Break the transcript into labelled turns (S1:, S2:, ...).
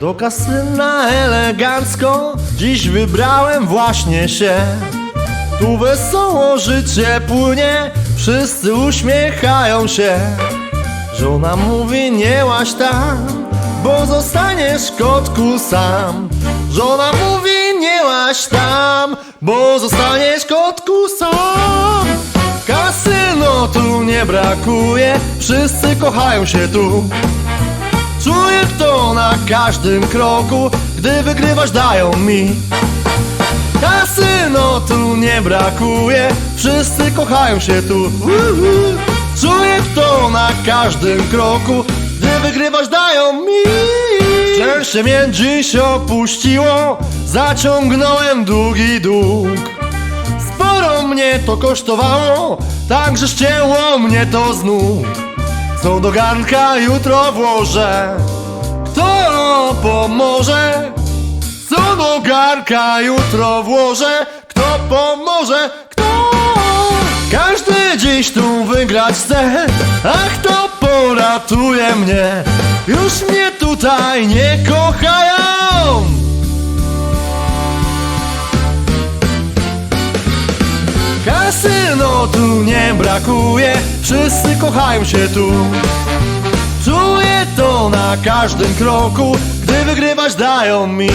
S1: Do kasyna elegancko. Dziś wybrałem właśnie się. Tu wesoło życie płynie. Wszyscy uśmiechają się. Żona mówi nie łaź tam Bo zostaniesz kotku sam. Żona mówi nie łaź tam Bo zostaniesz kotku sam. Kasyno tu nie brakuje. Wszyscy kochają się tu Czuję to na każdym kroku Gdy wygrywasz dają mi. Kasyno tu nie brakuje Wszyscy kochają się tu. Uhu. Czuję to na każdym kroku Gdy wygrywasz dają mi. Szczęście mnie dziś opuściło Zaciągnąłem długi dług. Sporo mnie to kosztowało Także ścięło mnie to z Co do garnka jutro włożę Kto pomoże? Co do garnka jutro włożę Kto pomoże? Kto? Każdy dziś tu wygrać chce A kto poratuje mnie? Już mnie tutaj nie kochają Kasyno tu nie brakuje. Wszyscy kochają się tu. Czuję to na każdym kroku. Gdy wygrywać dają mi